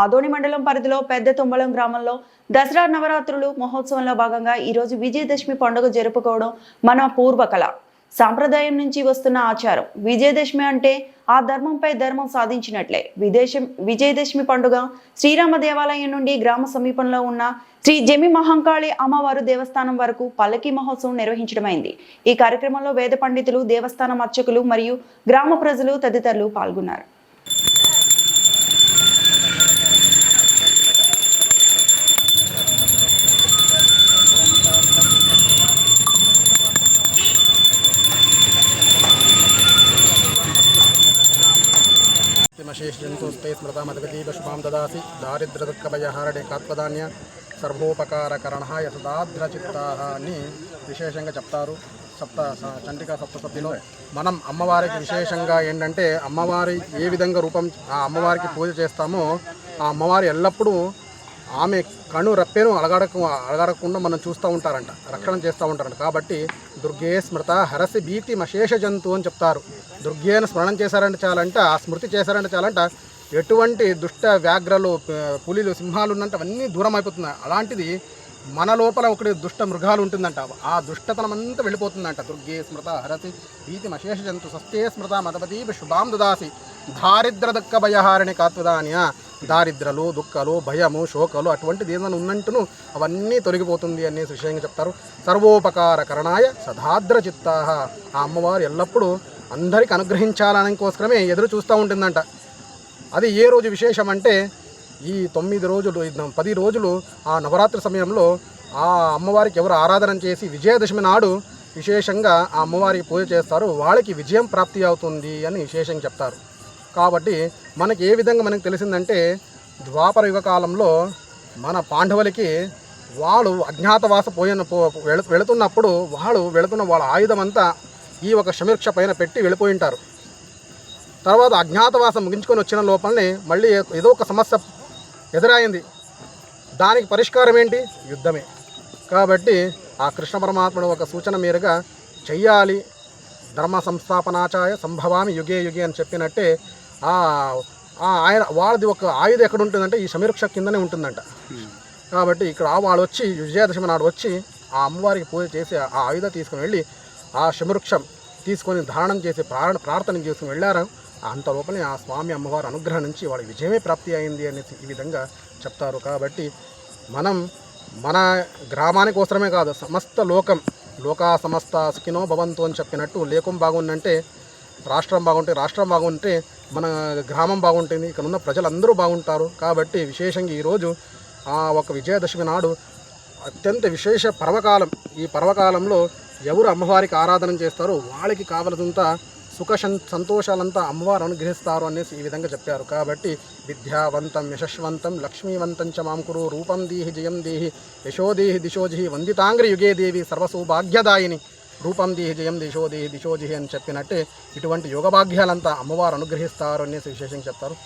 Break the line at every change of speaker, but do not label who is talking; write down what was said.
ఆదోని మండలం పరిధిలో పెద్ద తుమ్మలం గ్రామంలో దసరా నవరాత్రులు మహోత్సవంలో భాగంగా ఈరోజు విజయదశమి పండుగ జరుపుకోవడం మన పూర్వకళ. సాంప్రదాయం నుంచి వస్తున్న ఆచారం. విజయదశమి అంటే ఆ ధర్మంపై ధర్మం సాధించినట్లే. విదేశం విజయదశమి పండుగ శ్రీరామ దేవాలయం నుండి గ్రామ సమీపంలో ఉన్న శ్రీ జమి మహంకాళి అమ్మవారు దేవస్థానం వరకు పల్లకి మహోత్సవం నిర్వహించడమైంది. ఈ కార్యక్రమంలో వేద పండితులు దేవస్థానం అర్చకులు మరియు గ్రామ ప్రజలు తదితరులు పాల్గొన్నారు.
किमशेषजन्तुस्ते स्मृतामधिपतीव शुभां ददासि దారిద్రదుఃఖభయహారణే కాత్వదాన్య సర్వోపకారకరణాయ సదాద్రచిత్తాహ అని విశేషంగా చెప్తారు సప్త స- చండికా సప్తసతిలో మనం అమ్మవారికి విశేషంగా ఏంటంటే అమ్మవారి ఏ విధంగా రూపం ఆ అమ్మవారికి పూజ చేస్తామో ఆ అమ్మవారి ఎల్లప్పుడూ ఆమె కణు రప్పేను అలగడకు అలగడకుండా మనం చూస్తూ ఉంటారంట రక్షణ చేస్తూ ఉంటారంట. కాబట్టి దుర్గే స్మృత హరసి భీతి మశేష జంతు అని చెప్తారు. దుర్గేను స్మరణం చేశారంటే చాలంట ఆ స్మృతి చేశారంటే చాలంట ఎటువంటి దుష్ట వ్యాఘ్రలు పులిలు సింహాలు ఉన్నంటే అవన్నీ దూరం అయిపోతున్నాయి. అలాంటిది మన లోపల ఒకటి దుష్ట మృగాలు ఉంటుందంట. ఆ దుష్టతనం అంతా వెళ్ళిపోతుందంట. దుర్గే స్మృత హరసి భీతి మశేష జంతు సస్తే స్మృత మదపతి శుభాం దుదాసి దారిద్ర దుఃఖ భయహారిణి కాత్వదాన్య. దారిద్రలు దుఃఖాలు భయము శోకాలు అటువంటిది ఏదైనా ఉన్నంటును అవన్నీ తొలగిపోతుంది అనేసి విషయంగా చెప్తారు. సర్వోపకార కరణాయ సదాద్ర చిత్తాహ. ఆ అమ్మవారు ఎల్లప్పుడూ అందరికి అనుగ్రహించాలని కోసమే ఎదురు చూస్తూ ఉంటుందంట. అది ఏ రోజు విశేషం అంటే ఈ తొమ్మిది రోజులు పది రోజులు ఆ నవరాత్రి సమయంలో ఆ అమ్మవారికి ఎవరు ఆరాధన చేసి విజయదశమి నాడు విశేషంగా ఆ అమ్మవారికి పూజ చేస్తారు. వాళ్ళకి విజయం ప్రాప్తి అవుతుంది అని విశేషంగా చెప్తారు. కాబట్టి మనకి ఏ విధంగా మనకు తెలిసిందంటే ద్వాపర యుగ కాలంలో మన పాండవులకి వాళ్ళు అజ్ఞాతవాస పోయిన పో వెళు వెళుతున్నప్పుడు వాళ్ళు వెళుతున్న వాళ్ళ ఆయుధం అంతా ఈ ఒక సమీక్ష పైన పెట్టి వెళ్ళిపోయి ఉంటారు తర్వాత అజ్ఞాతవాసం ముగించుకొని వచ్చిన లోపలనే మళ్ళీ ఏదో ఒక సమస్య ఎదురైంది. దానికి పరిష్కారం ఏంటి? యుద్ధమే. కాబట్టి ఆ కృష్ణ పరమాత్ముడు ఒక సూచన మీరుగా చెయ్యాలి. ధర్మ సంస్థాపనాచాయ సంభవామి యుగే యుగే అని చెప్పినట్టే ఆయన వాళ్ళది ఒక ఆయుధం ఎక్కడ ఉంటుందంటే ఈ సమీరక్ష కిందనే ఉంటుందంట. కాబట్టి ఇక్కడ వాళ్ళు వచ్చి విజయదశమి నాడు వచ్చి ఆ అమ్మవారికి పూజ చేసి ఆ ఆయుధం తీసుకుని వెళ్ళి ఆ శమవృక్షం తీసుకొని ధారణం చేసి ప్రాణ ప్రార్థన చేసుకుని వెళ్ళారు. అంత లోపలే ఆ స్వామి అమ్మవారి అనుగ్రహం నుంచి వాళ్ళకి విజయమే ప్రాప్తి అయింది అనేసి ఈ విధంగా చెప్తారు. కాబట్టి మనం మన గ్రామానికి అవసరమే కాదు సమస్త లోకం లోకా సమస్త సుఖినో భవంతు అని చెప్పినట్టు లేకం బాగుందంటే రాష్ట్రం బాగుంటే రాష్ట్రం బాగుంటే మన గ్రామం బాగుంటుంది ఇక్కడ ఉన్న ప్రజలందరూ బాగుంటారు. కాబట్టి విశేషంగా ఈరోజు ఆ ఒక విజయదశమి నాడు అత్యంత విశేష పర్వకాలం. ఈ పర్వకాలంలో ఎవరు అమ్మవారికి ఆరాధన చేస్తారో వాళ్ళకి కావలసినంత సుఖ సం- సంతోషాలంతా అమ్మవారు అనుగ్రహిస్తారు అనేసి ఈ విధంగా చెప్పారు. కాబట్టి విద్యావంతం యశస్వంతం లక్ష్మీవంతం చ మాంకురు రూపం దీహి జయం దీహి యశోదీహి దిశోజి వందితాంగ్రి యుగే దేవి సర్వసౌభాగ్యదాయిని రూపం దీహి జయం దిశోదేహి దిశోజి అని చెప్పినట్టే ఇటువంటి యోగభాగ్యాలంతా అమ్మవారు అనుగ్రహిస్తారు అనేసి విశేషంగా చెప్తారు.